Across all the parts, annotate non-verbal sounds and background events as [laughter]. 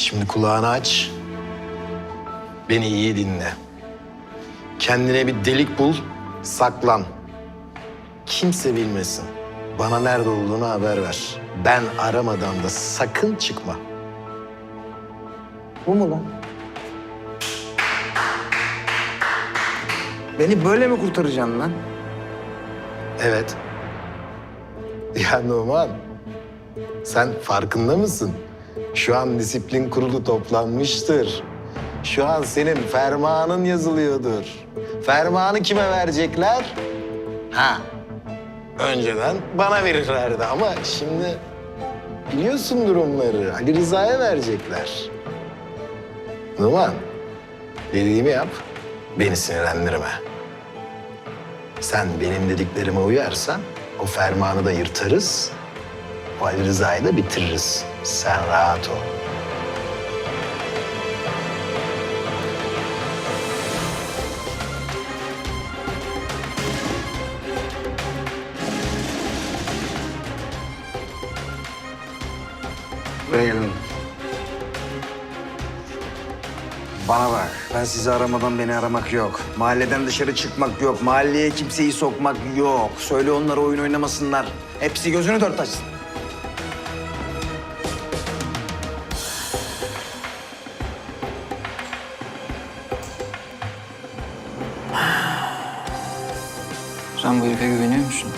Şimdi kulağını aç. Beni iyi dinle. Kendine bir delik bul, saklan. Kimse bilmesin. Bana nerede olduğunu haber ver. Ben aramadan da sakın çıkma. Bu mu lan? Beni böyle mi kurtaracaksın lan? Evet. Ya Numan, sen farkında mısın? Şu an disiplin kurulu toplanmıştır. Şu an senin fermanın yazılıyordur. Fermanı kime verecekler? Ha, önceden bana verirlerdi ama şimdi biliyorsun durumları. Ali Rıza'ya verecekler. Numan, dediğimi yap, beni sinirlendirme. Sen benim dediklerime uyarsan o fermanı da yırtarız. O Ali Rıza'yı da bitiririz. Sen rahat ol. Buraya. Bana bak, ben sizi aramadan beni aramak yok. Mahalleden dışarı çıkmak yok. Mahalleye kimseyi sokmak yok. Söyle onlara oyun oynamasınlar. Hepsi gözünü dört açsın. Sen bu herife güveniyor musun?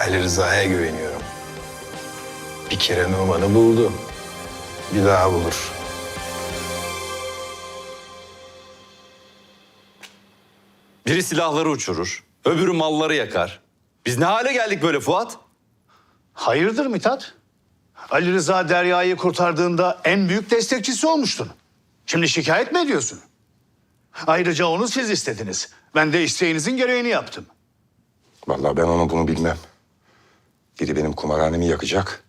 Ali Rıza'ya güveniyorum. Bir kere Numan'ı buldu. Bir daha bulur. Biri silahları uçurur, öbürü malları yakar. Biz ne hale geldik böyle Fuat? Hayırdır Mithat? Ali Rıza Derya'yı kurtardığında en büyük destekçisi olmuştun. Şimdi şikayet mi ediyorsun? Ayrıca onu siz istediniz. Ben de isteğinizin gereğini yaptım. Vallahi ben onu bunu bilmem. Biri benim kumarhanemi yakacak.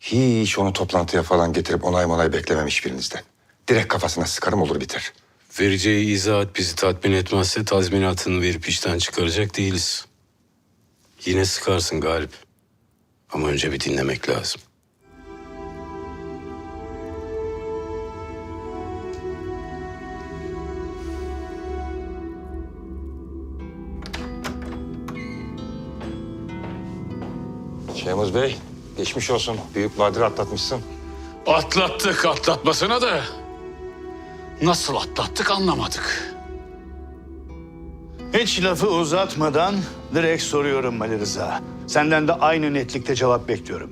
Hiç onu toplantıya falan getirip onay onay beklemem hiçbirinizden. Direkt kafasına sıkarım olur biter. Vereceği izahat bizi tatmin etmezse tazminatını verip işten çıkaracak değiliz. Yine sıkarsın Galip. Ama önce bir dinlemek lazım. Şehmuz Bey, geçmiş olsun. Büyük badir atlatmışsın. Atlattık atlatmasına da nasıl atlattık anlamadık. Hiç lafı uzatmadan direkt soruyorum Ali Rıza. Senden de aynı netlikte cevap bekliyorum.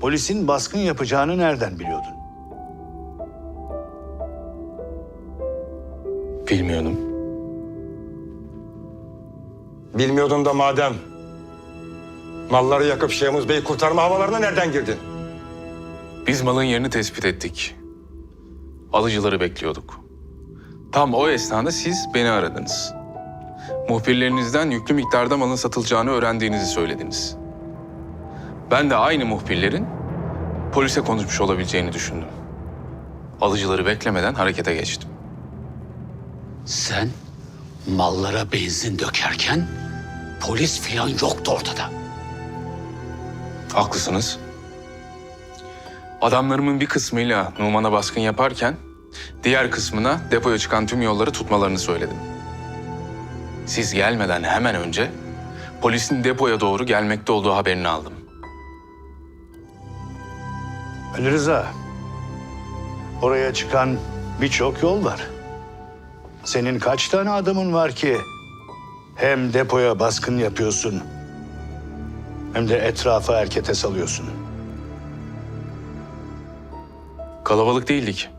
Polisin baskın yapacağını nereden biliyordun? Bilmiyordum. Bilmiyordun da madem. Malları yakıp Şehmuz Bey'i kurtarma havalarına nereden girdin? Biz malın yerini tespit ettik. Alıcıları bekliyorduk. Tam o esnada siz beni aradınız. Muhbirlerinizden yüklü miktarda malın satılacağını öğrendiğinizi söylediniz. Ben de aynı muhbirlerin polise konuşmuş olabileceğini düşündüm. Alıcıları beklemeden harekete geçtim. Sen mallara benzin dökerken polis filan yoktu ortada. Haklısınız. Adamlarımın bir kısmıyla Numan'a baskın yaparken diğer kısmına depoya çıkan tüm yolları tutmalarını söyledim. Siz gelmeden hemen önce polisin depoya doğru gelmekte olduğu haberini aldım. Ali Rıza, oraya çıkan birçok yol var. Senin kaç tane adamın var ki hem depoya baskın yapıyorsun hem de etrafa erkete salıyorsun. Kalabalık değildik.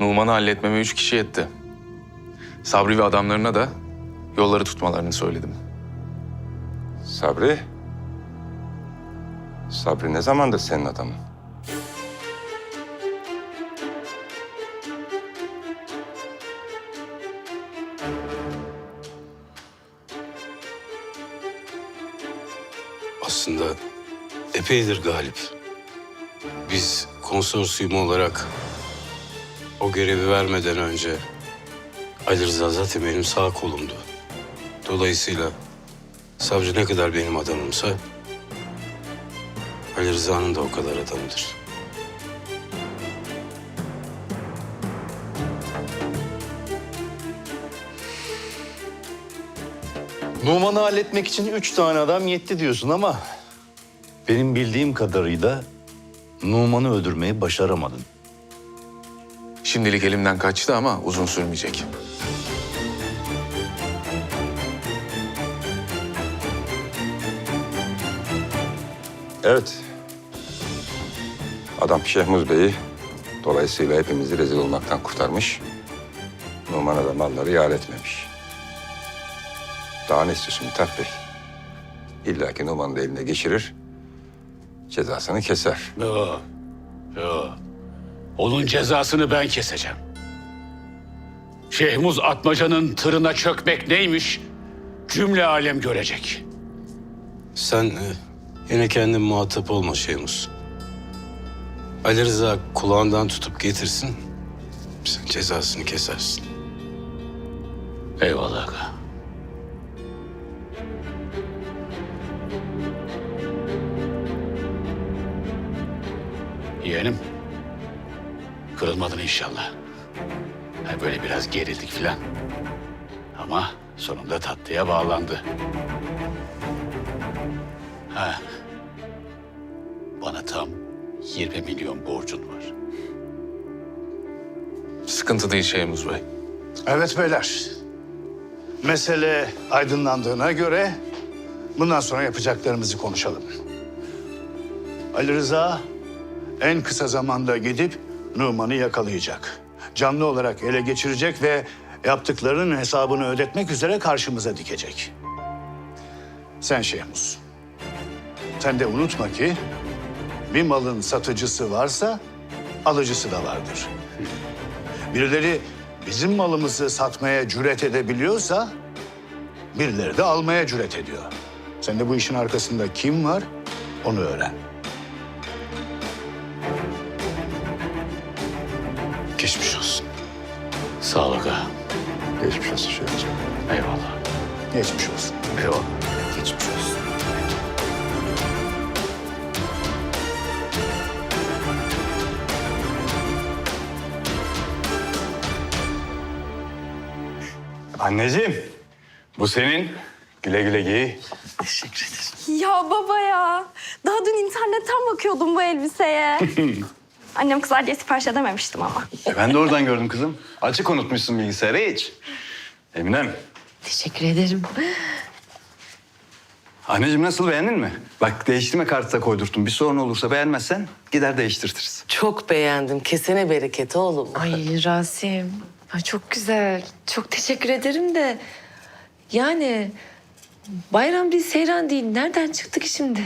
Numan'ı halletmeme üç kişi yetti. Sabri ve adamlarına da yolları tutmalarını söyledim. Sabri. Sabri ne zamandır senin adamın? Epeydir Galip. Biz konsorsiyum olarak o görevi vermeden önce Ali Rıza zaten benim sağ kolumdu. Dolayısıyla savcı ne kadar benim adamımsa Ali Rıza'nın da o kadar adamıdır. Numan'ı halletmek için üç tane adam yetti diyorsun ama... ...benim bildiğim kadarıyla Numan'ı öldürmeyi başaramadın. Şimdilik elimden kaçtı ama uzun sürmeyecek. Evet. Adam Şehmuz Bey'i dolayısıyla hepimizi rezil olmaktan kurtarmış. Numan'a da malları yar etmemiş. Daha ne istiyorsun Mithat Bey? İlla ki Numan'ı da eline geçirir, cezasını keser. Yo, yo. Onun cezasını ben keseceğim. Şehmuz Atmaca'nın tırına çökmek neymiş? Cümle alem görecek. Sen e, yine kendin muhatap olma Şeymus. Ali Rıza kulağından tutup getirsin. Sen cezasını kesersin. Eyvallah aga. Yeğenim. Kırılmadın inşallah. Ha, böyle biraz gerildik filan. Ama sonunda tatlıya bağlandı. Ha. Bana tam 20 milyon borcun var. Sıkıntı değil Şeyhmuz Bey. Evet beyler. Mesele aydınlandığına göre bundan sonra yapacaklarımızı konuşalım. Ali Rıza en kısa zamanda gidip Numan'ı yakalayacak. Canlı olarak ele geçirecek ve yaptıklarının hesabını ödetmek üzere karşımıza dikecek. Sen Şehmus. Sen de unutma ki bir malın satıcısı varsa alıcısı da vardır. Birileri bizim malımızı satmaya cüret edebiliyorsa birileri de almaya cüret ediyor. Sen de bu işin arkasında kim var onu öğren. Sağ ol aga. Geçmiş olsun Bey. Eyvallah. Geçmiş olsun. Eyvallah. Geçmiş olsun. Anneciğim, bu senin. Güle güle giy. Ya baba ya. Daha dün internetten bakıyordum bu elbiseye. [laughs] Annem kızar diye sipariş edememiştim ama. E, Ben de oradan gördüm kızım. Açık unutmuşsun bilgisayarı hiç. Eminem. Teşekkür ederim. Anneciğim nasıl beğendin mi? Bak değiştirme kartı da koydurttum. Bir sorun olursa beğenmezsen gider değiştirtiriz. Çok beğendim. Kesene bereket oğlum. Ay Rasim. Ay çok güzel. Çok teşekkür ederim de. Yani bayram değil, seyran değil. Nereden çıktı ki şimdi?